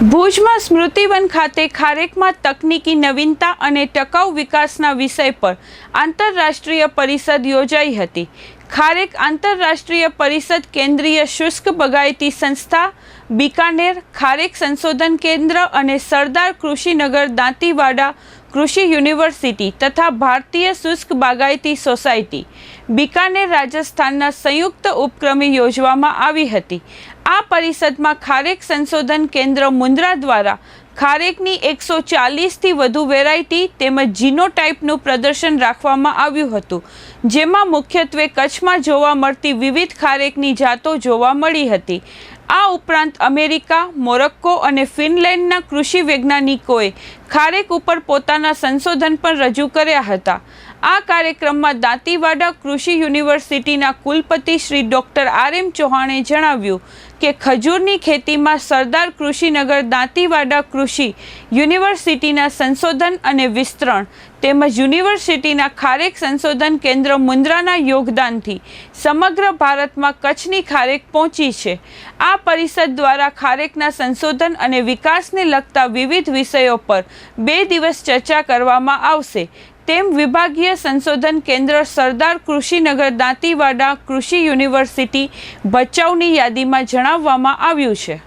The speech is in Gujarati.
ભુજમાં સ્મૃતિવન ખાતે ખારેકમાં તકનીકી નવીનતા અને ટકાઉ વિકાસના વિષય પર આંતરરાષ્ટ્રીય પરિષદ યોજાઈ હતી. ખારેક આંતરરાષ્ટ્રીય પરિષદ કેન્દ્રીય શુષ્ક બગાયતી સંસ્થા, બિકાનેર, ખારેક સંશોધન કેન્દ્ર અને સરદાર કૃષિનગર દાંતીવાડા કૃષિ યુનિવર્સિટી તથા ભારતીય શુષ્ક બાગાયતી સોસાયટી બિકાનેર રાજસ્થાનના સંયુક્ત ઉપક્રમે યોજવામાં આવી હતી. આ પરિષદમાં ખારેક સંશોધન કેન્દ્ર મુન્દ્રા દ્વારા ખારેકની એકસો ચાલીસથી વધુ વેરાયટી તેમજ જીનોટાઇપનું પ્રદર્શન રાખવામાં આવ્યું હતું, જેમાં મુખ્યત્વે કચ્છમાં જોવા મળતી વિવિધ ખારેકની જાતો જોવા મળી હતી. આ ઉપરાંત અમેરિકા, મોરક્કો અને ફિનલેન્ડના કૃષિ વૈજ્ઞાનિકોએ ખારેક ઉપર પોતાના સંશોધન પણ રજૂ કર્યા હતા. આ કાર્યક્રમમાં દાંતીવાડા કૃષિ યુનિવર્સિટીના કુલપતિ શ્રી ડૉક્ટર આર એમ ચૌહાણે જણાવ્યું કે ખજૂરની ખેતીમાં સરદાર કૃષિનગર દાંતીવાડા કૃષિ યુનિવર્સિટીના સંશોધન અને વિસ્તરણ તેમજ યુનિવર્સિટીના ખારેક સંશોધન કેન્દ્ર મુન્દ્રાના યોગદાનથી સમગ્ર ભારતમાં કચ્છની ખારેક પહોંચી છે. આ પરિષદ દ્વારા ખારેકના સંશોધન અને વિકાસને લગતા વિવિધ વિષયો પર બે દિવસ ચર્ચા કરવામાં આવશે. તેમ વિભાગીય સંશોધન કેન્દ્ર સરદાર કૃષિનગર દાંતીવાડા કૃષિ યુનિવર્સિટી ભચાઉની યાદીમાં જણાવવામાં આવ્યું છે.